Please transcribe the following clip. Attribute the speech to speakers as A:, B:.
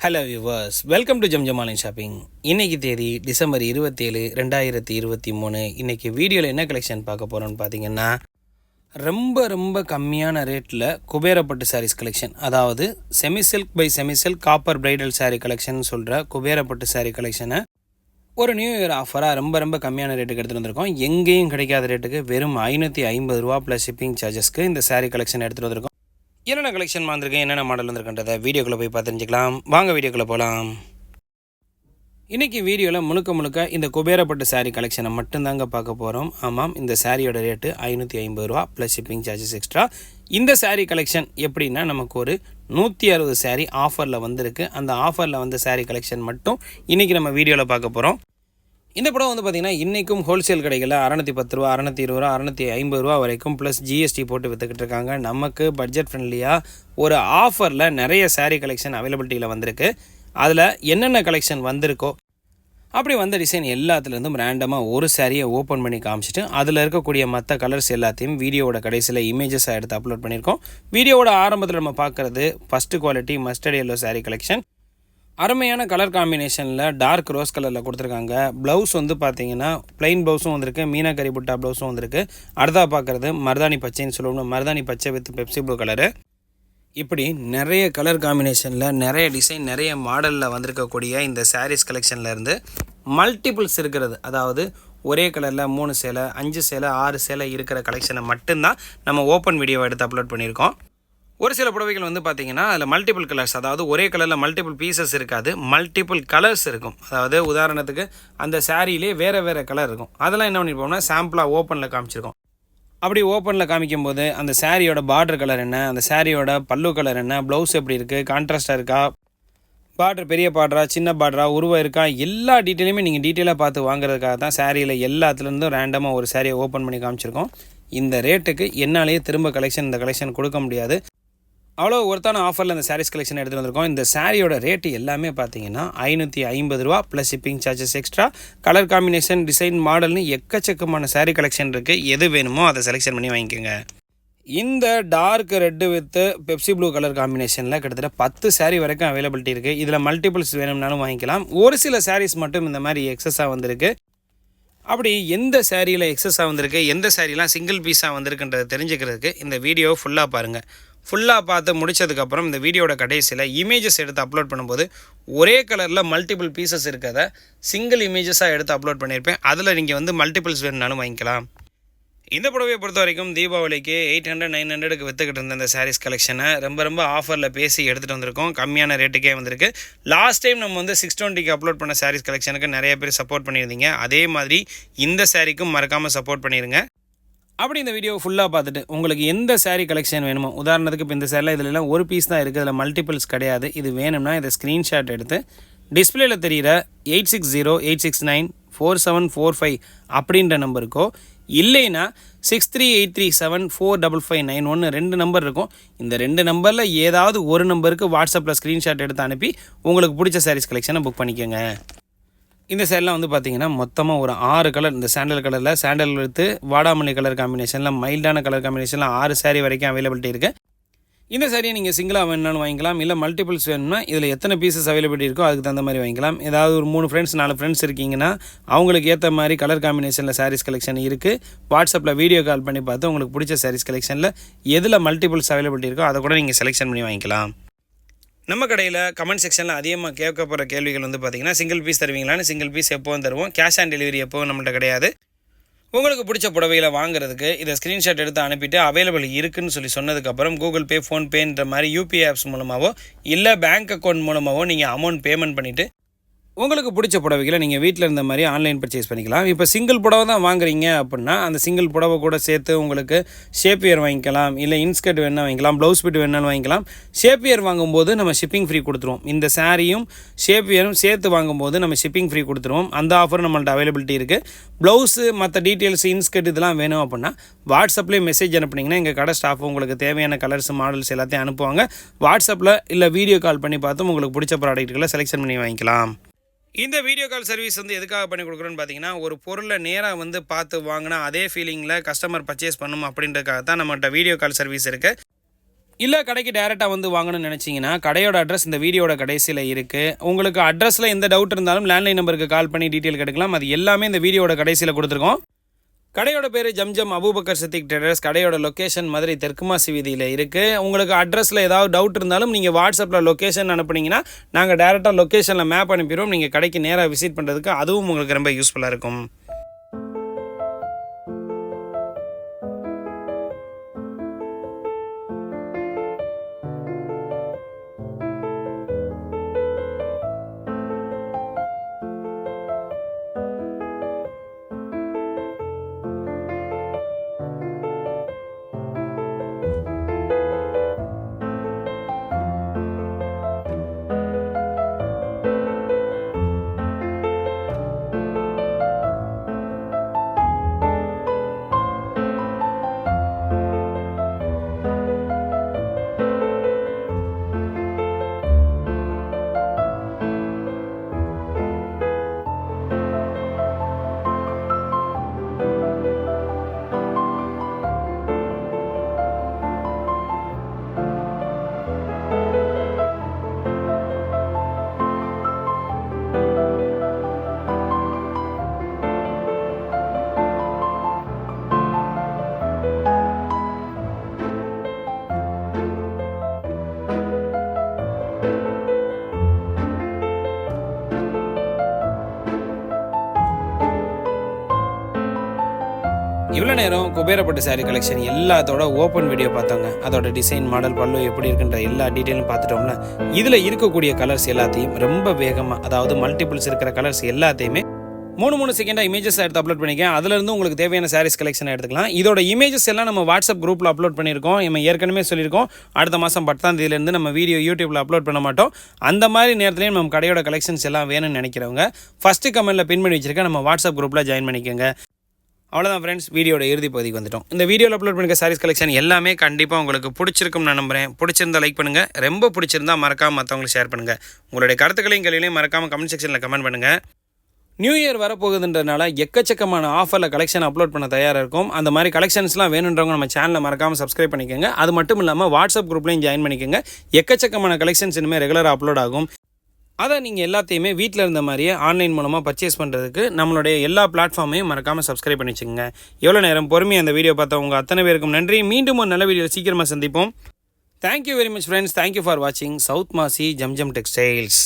A: Hello viewers welcome to ஜம்ஜமாலின் shopping இன்னைக்கு தேதி டிசம்பர் இருபத்தேழு ரெண்டாயிரத்தி இருபத்தி மூணு இன்றைக்கி வீடியோவில் என்ன கலெக்ஷன் பார்க்க போகிறோன்னு பார்த்தீங்கன்னா ரொம்ப ரொம்ப கம்மியான ரேட்டில் குபேரப்பட்டு சாரீஸ் கலெக்ஷன் அதாவது semi silk by semi silk copper bridal saree collection சொல்கிற குபேரப்பட்டு சாரீ கலெக்ஷனை ஒரு நியூ இயர் ஆஃபராக ரொம்ப ரொம்ப கம்மியான ரேட்டுக்கு எடுத்துகிட்டு வந்திருக்கோம். எங்கேயும் கிடைக்காத ரேட்டுக்கு வெறும் ஐநூற்றி ஐம்பது ரூபா ப்ளஸ் ஷிப்பிங் சார்ஜஸ்க்கு இந்த சாரீ கலெக்ஷன் எடுத்துகிட்டு வந்திருக்கோம். என்னென்ன கலெக்ஷன் வந்திருக்கு என்னென்ன மாடல் வந்திருக்குன்றதை வீடியோக்குள்ளே போய் பார்த்து தெரிஞ்சுக்கலாம். வாங்க வீடியோக்குள்ளே போகலாம் இன்றைக்கி வீடியோவில் முழுக்க முழுக்க இந்த குபேரப்பட்டு சாரீ கலெக்ஷனை மட்டும்தாங்க பார்க்க போகிறோம் ஆமாம் இந்த சாரியோட ரேட்டு ஐநூற்றி ஐம்பது ரூபா ப்ளஸ் ஷிப்பிங் சார்ஜஸ் எக்ஸ்ட்ரா இந்த சாரீ கலெக்ஷன் எப்படின்னா நமக்கு ஒரு நூற்றி அறுபது சாரீ ஆஃபரில் வந்திருக்கு. அந்த ஆஃபரில் வந்த சாரீ கலெக்ஷன் மட்டும் இன்றைக்கி நம்ம வீடியோவில் பார்க்க போகிறோம் இந்த படம் வந்து பார்த்திங்கன்னா இன்றைக்கும் ஹோல்சேல் கடைகளில் அறநூற்றி பத்து ரூபா அறநூற்றி இருபது ரூபா அறநூற்றி ஐம்பது ரூபா வரைக்கும் ப்ளஸ் ஜிஎஸ்டி போட்டு விற்றுக்கிட்டு இருக்காங்க. நமக்கு பட்ஜெட் ஃப்ரெண்ட்லியாக ஒரு ஆஃபரில் நிறைய சாரீ கலெக்ஷன் அவைலபிலிட்டியில் வந்திருக்கு. அதில் என்னென்ன கலெக்ஷன் வந்திருக்கோ அப்படி வந்த டிசைன் எல்லாத்துலேருந்தும் ரேண்டமாக ஒரு சாரியை ஓப்பன் பண்ணி காமிச்சிட்டு அதில் இருக்கக்கூடிய மற்ற கலர்ஸ் எல்லாத்தையும் வீடியோவோட கடைசியில் இமேஜஸாக எடுத்து அப்லோட் பண்ணியிருக்கோம். வீடியோவோட ஆரம்பத்தில் நம்ம பார்க்குறது first quality mustard yellow saree collection அருமையான கலர் காம்பினேஷனில் டார்க் ரோஸ் கலரில் கொடுத்துருக்காங்க. ப்ளவுஸ் வந்து பார்த்தீங்கன்னா ப்ளைன் ப்ளவுஸும் வந்திருக்கு மீனாக்கரி புட்டா ப்ளவுஸும் வந்திருக்கு. அடுத்தா பார்க்குறது மருதாணி பச்சைன்னு சொல்லுவோம் மருதாணி பச்சை வித் பெப்சி ப்ளூ கலரு இப்படி நிறைய கலர் காம்பினேஷனில் நிறைய டிசைன் நிறைய மாடலில் வந்திருக்கக்கூடிய இந்த சாரீஸ் கலெக்ஷன்லேருந்து மல்டிபிள்ஸ் இருக்கிறது. அதாவது ஒரே கலரில் மூணு சேலை அஞ்சு சேலை ஆறு சேலை இருக்கிற கலெக்ஷனை மட்டும்தான் நம்ம ஓப்பன் வீடியோவை எடுத்து அப்லோட் பண்ணியிருக்கோம். ஒரு சில புடவைகள் வந்து பார்த்தீங்கன்னா அதில் மல்டிபிள் கலர்ஸ் அதாவது ஒரே கலரில் மல்டிபிள் பீசஸ் இருக்காது மல்டிபிள் கலர்ஸ் இருக்கும். அதாவது உதாரணத்துக்கு அந்த சாரியிலே வேறு வேறு கலர் இருக்கும். அதெல்லாம் என்ன பண்ணியிருப்போம்னா சாம்பிளாக ஓப்பனில் காமிச்சிருக்கோம். அப்படி ஓப்பனில் காமிக்கும்போது அந்த சாரியோட பார்டர் கலர் என்ன அந்த சாரியோட பல்லு கலர் என்ன ப்ளவுஸ் எப்படி இருக்குது கான்ட்ராஸ்டாக இருக்கா பார்டர் பெரிய பார்டரா சின்ன பார்டரா உருவம் இருக்கா எல்லா டீட்டெயிலுமே நீங்கள் டீட்டெயிலாக பார்த்து வாங்குறதுக்காக தான் சாரியில் எல்லாத்துலேருந்தும் ரேண்டமாக ஒரு சாரியை ஓப்பன் பண்ணி காமிச்சிருக்கோம். இந்த ரேட்டுக்கு என்னாலேயே திரும்ப கலெக்ஷன் இந்த கலெக்ஷன் கொடுக்க முடியாது. அவ்வளோ ஒருத்தான ஆஃபரில் இந்த சாரீஸ் கலெக்ஷன் எடுத்துகிட்டு வந்திருக்கோம். இந்த சாரியோட ரேட்டு எல்லாமே பார்த்தீங்கன்னா ஐநூற்றி ஐம்பது ரூபா plus shipping charges extra colour combination design மாடல்னு எக்கச்சக்கமான சாரீ கலெக்ஷன் இருக்குது எது வேணுமோ அதை செலெக்ஷன் பண்ணி வாங்கிக்கோங்க. இந்த dark red with Pepsi blue colour காம்பினேஷனில் கிட்டத்தட்ட பத்து சாரீ வரைக்கும் அவைலபிலிட்டி இருக்குது இதில் மல்டிபிள்ஸ் வேணும்னாலும் வாங்கிக்கலாம். ஒரு சில சாரீஸ் மட்டும் இந்த மாதிரி எக்ஸஸாக வந்திருக்கு. அப்படி எந்த சேரீயில் எக்ஸஸாக வந்திருக்கு? எந்த சேரீலாம் சிங்கிள் பீஸாக வந்திருக்குன்றதை தெரிஞ்சுக்கிறதுக்கு இந்த வீடியோ ஃபுல்லாக பாருங்கள் ஃபுல்லாக பார்த்து முடிச்சதுக்கப்புறம் இந்த வீடியோட கடைசியில் இமேஜஸ் எடுத்து அப்லோட் பண்ணும்போது ஒரே கலரில் மல்டிபிள் பீசஸ் இருக்கிறத சிங்கிள் இமேஜஸாக எடுத்து அப்லோட் பண்ணியிருப்பேன். அதில் நீங்கள் வந்து மல்டிபிள்ஸ் வேணும்னாலும் வாங்கிக்கலாம். இந்த புடவையை பொறுத்த வரைக்கும் தீபாவளிக்கு எயிட் ஹண்ட்ரட் நைன் ஹண்ட்ரடுக்கு விற்றுக்கிட்டு இருந்த இந்த சாரீஸ் கலெக்ஷனை ரொம்ப ரொம்ப ஆஃபரில் பேசி எடுத்துகிட்டு வந்திருக்கோம். கம்மியான ரேட்டுக்கே வந்திருக்கு. லாஸ்ட் டைம் நம்ம வந்து சிக்ஸ் டுவெண்ட்டிக்கு அப்லோட் பண்ண சாரீஸ் கலெக்ஷனுக்கு நிறைய பேர் சப்போர்ட் பண்ணியிருந்தீங்க. அதே மாதிரி இந்த சாரீக்கும் மறக்காமல் சப்போர்ட் பண்ணிடுங்க அப்படி இந்த வீடியோ ஃபுல்லாக பார்த்துட்டு உங்களுக்கு எந்த சாரீ கலெக்ஷன் வேணுமோ உதாரணத்துக்கு இப்போ இந்த சேரில் இதில் ஒரு பீஸ் தான் இருக்குது இதில் மல்டிபிள்ஸ் கிடையாது. இது வேணும்னா இதை ஸ்க்ரீன்ஷாட் எடுத்து டிஸ்பிளேல தெரிகிற eight six zero eight six nine four seven four five அப்படின்ற நம்பருக்கோ இல்லைன்னா six three eight three seven four double five nine ஒன்று ரெண்டு நம்பர் இருக்கும். இந்த ரெண்டு நம்பரில் ஏதாவது ஒரு நம்பருக்கு வாட்ஸ்அப்பில் ஸ்க்ரீன்ஷாட் எடுத்து அனுப்பி உங்களுக்கு பிடிச்ச சாரீஸ் கலெக்ஷனை புக் பண்ணிக்கோங்க. இந்த சைடெலாம் வந்து பார்த்தீங்கன்னா மொத்தமாக ஒரு ஆறு கலர் இந்த சாண்டல் கலரில் சாண்டல் எடுத்து வாடாமல்லி கலர் காம்பினேஷனில் மைல்டான கலர் காம்பினேஷனில் ஆறு சேரீ வரைக்கும் அவைலபிலிட்டி இருக்குது இந்த சாரியை நீங்கள் சிங்கிளாக வேணும்னாலும் வாங்கிக்கலாம். இல்லை மல்டிபிள்ஸ் வேணும்னா இதில் எத்தனை பீசஸ் அவைலபிலிட்டி இருக்கோ அதுக்கு தகுந்த மாதிரி வாங்கிக்கலாம். ஏதாவது ஒரு மூணு ஃப்ரெண்ட்ஸ் நாலு ஃப்ரெண்ட்ஸ் இருக்கீங்கன்னா அவங்களுக்கு ஏற்ற மாதிரி கலர் காம்பினேஷனில் சாரீஸ் கலெக்ஷன் இருக்குது வாட்ஸ்அப்பில் வீடியோ கால் பண்ணி பார்த்து உங்களுக்கு பிடிச்ச சாரீஸ் கலெக்ஷனில் எதில் மல்டிபிள்ஸ் அவைலபிலிட்டி இருக்கோ அதை கூட நீங்கள் செலெக்ஷன் பண்ணி வாங்கிக்கலாம். நம்ம கடையில் கமெண்ட் செக்ஷனில் அதிகமாக கேட்கப்படுற கேள்விகள் வந்து பார்த்தீங்கன்னா சிங்கிள் பீஸ் தருவீங்களான்னு சிங்கிள் பீஸ் எப்போவும் தருவோம். கேஷ் ஆன் டெலிவரி எப்போவும் நம்மள்ட்ட கிடையாது. உங்களுக்கு பிடிச்ச புடவைகளை வாங்குறதுக்கு இதை ஸ்க்ரீன்ஷாட் எடுத்து அனுப்பிட்டு அவைலபிள் இருக்குன்னு சொல்லி சொன்னதுக்கப்புறம் கூகுள் பே ஃபோன்பேன்ற மாதிரி யூபிஐ ஆப்ஸ் மூலமாகவோ இல்லை பேங்க் அக்கௌண்ட் மூலமாகவோ நீங்கள் அமௌண்ட் பேமெண்ட் பண்ணிவிட்டு உங்களுக்கு பிடிச்ச புடவைகளை நீங்கள் வீட்டில் இருந்த மாதிரி ஆன்லைன் பர்ச்சேஸ் பண்ணிக்கலாம். இப்போ சிங்கிள் புடவை தான் வாங்குறீங்க அப்படின்னா அந்த சிங்கிள் புடவை கூட சேர்த்து உங்களுக்கு ஷேப்பியர் வாங்கிக்கலாம் இல்லை இன்ஸ்கர்ட் வேணால் வாங்கிக்கலாம் ப்ளவுஸ் பிட் வேணாலும் வாங்கிக்கலாம். ஷேப்பியர் வாங்கும்போது நம்ம ஷிப்பிங் ஃப்ரீ கொடுத்துருவோம். இந்த சாரியும் ஷேப்பியரும் சேர்த்து வாங்கும்போது நம்ம ஷிப்பிங் ஃப்ரீ கொடுத்துருவோம். அந்த ஆஃபர் நம்மள்ட்ட அவைலபிலிட்டி இருக்குது ப்ளவுஸு மற்ற டீட்டெயில்ஸ் இன்ஸ்கர்ட் இதெல்லாம் வேணும் அப்படின்னா வாட்ஸ்அப்லேயே மெசேஜ் அனுப்புனீங்கன்னா எங்கள் கடை ஸ்டாஃப் உங்களுக்கு தேவையான கலர்ஸ் மாடல்ஸ் எல்லாத்தையும் அனுப்புவாங்க. வாட்ஸ்அப்பில் இல்லை வீடியோ கால் பண்ணி பார்த்தும் உங்களுக்கு பிடிச்ச ப்ராடக்ட்டுகளை செலெக்ஷன் பண்ணி வாங்கிக்கலாம். இந்த வீடியோ கால் சர்வீஸ் வந்து எதுக்காக பண்ணி கொடுக்குறோன்னு பார்த்தீங்கன்னா ஒரு பொருளை நேராக வந்து பார்த்து வாங்கினா அதே ஃபீலிங்கில் கஸ்டமர் பர்ச்சேஸ் பண்ணும் அப்படின்றதுக்காக தான் நம்மகிட்ட வீடியோ கால் சர்வீஸ் இருக்குது இல்லை கடைக்கு டேரெக்டாக வந்து வாங்கணும்னு நினச்சிங்கன்னா கடையோட அட்ரஸ் இந்த வீடியோட கடைசியில் இருக்குது உங்களுக்கு அட்ரஸில் எந்த டவுட் இருந்தாலும் லேண்ட்லைன் நம்பருக்கு கால் பண்ணி டீட்டெயில் கிடைக்கலாம். அது எல்லாமே இந்த வீடியோட கடைசியில் கொடுத்துருக்கோம். கடையோட பேர் ஜம்ஜம் அபூபக்கர் சித்திக் ட்ரேடர்ஸ் கடையோட லொக்கேஷன் மதுரை தெற்குமாசி வீதியில் இருக்குது உங்களுக்கு அட்ரஸில் ஏதாவது டவுட் இருந்தாலும் நீங்கள் வாட்ஸ்அப்பில் லொக்கேஷன் அனுப்புனீங்கன்னா நாங்கள் டேரெக்டாக லொக்கேஷனில் மேப் அனுப்பிடுவோம். நீங்கள் கடைக்கு நேராக விசிட் பண்ணுறதுக்கு அதுவும் உங்களுக்கு ரொம்ப யூஸ்ஃபுல்லாக இருக்கும். இவ்வளோ நேரம் குபேரப்பட்டு சாரீ கலெக்ஷன் எல்லாத்தோட ஓப்பன் வீடியோ பார்த்தோங்க அதோட டிசைன் மாடல் பல்லு எப்படி இருக்குன்ற எல்லா டீட்டெயிலும் பார்த்துட்டோம்ல இதில் இருக்கக்கூடிய கலர்ஸ் எல்லாத்தையும் ரொம்ப வேகமாக அதாவது மல்டிபிள்ஸ் இருக்கிற கலர்ஸ் எல்லாத்தையுமே மூணு மூணு செகண்டாக இமேஜஸ் எடுத்து அப்லோட் பண்ணிக்கேன் அதுலேருந்து உங்களுக்கு தேவையான சாரீஸ் கலெக்ஷன் எடுத்துக்கலாம். இதோட இமேஜஸ் எல்லாம் நம்ம வாட்ஸ்அப் குரூப்பில் அப்லோட் பண்ணியிருக்கோம். நம்ம ஏற்கனவே சொல்லியிருக்கோம். அடுத்த மாதம் பத்தாம் தேதியிலேருந்து நம்ம வீடியோ யூடியூப்பில் அப்லோட் பண்ண மாட்டோம். அந்த மாதிரி நேரத்துலையும் நம்ம கடையோட கலெக்ஷன்ஸ் எல்லாம் வேணும்னு நினைக்கிறவங்க ஃபஸ்ட்டு கமெண்ட்டில் பின் பண்ணி வச்சிருக்கேன் நம்ம வாட்ஸ்அப் குரூப்பில் ஜாயின் பண்ணிக்கோங்க. அவ்வளோதான் ஃப்ரெண்ட்ஸ் வீடியோட இறுதி பகுதிக்கு வந்துட்டோம். இந்த வீடியோவில் அப்லோட் பண்ணிக்க சாரீஸ் கலெக்ஷன் எல்லாமே கண்டிப்பாக உங்களுக்கு பிடிச்சிருக்கும் நான் நம்புறேன். பிடிச்சிருந்தா லைக் பண்ணுங்கள் ரொம்ப பிடிச்சிருந்தா மறக்காமல் மற்றவங்களுக்கு ஷேர் பண்ணுங்கள் உங்களுடைய கருத்துக்களையும் கேள்விகளையும் மறக்காமல் கமெண்ட் செக்ஷனில் கமெண்ட் பண்ணுங்கள் நியூ இயர் வரப்போகுதுன்றனால எக்கச்சக்கமான ஆஃபரில் கலெக்ஷன் அப்லோட் பண்ண தயாராக இருக்கும். அந்த மாதிரி கலெக்ஷன்ஸ்லாம் வேணுன்றவங்க நம்ம சேனலை மறக்காமல் சப்ஸ்கிரைப் பண்ணிக்கோங்க. அது மட்டும் இல்லாமல் வாட்ஸ்அப் குரூப்லையும் ஜாயின் பண்ணிக்கோங்க. எக்கச்சக்கமான கலெக்ஷன்ஸ் இனிமேல் ரெகுலராக அப்லோட் ஆகும். அதை நீங்கள் எல்லாத்தையுமே வீட்டில் இருந்த மாதிரியே ஆன்லைன் மூலமாக பர்ச்சேஸ் பண்ணுறதுக்கு நம்மளுடைய எல்லா பிளாட்ஃபார்மையும் மறக்காமல் சப்ஸ்கிரைப் பண்ணி வச்சுக்கோங்க. எவ்வளோ நேரம் பொறுமையாக அந்த வீடியோ பார்த்தவங்க அத்தனை பேருக்கும் நன்றி. மீண்டும் ஒரு நல்ல வீடியோ சீக்கிரமாக சந்திப்போம். Thank you very much friends thank you for வாட்சிங் சவுத் மாசி ஜம்ஜம் டெக்ஸ்டைல்ஸ்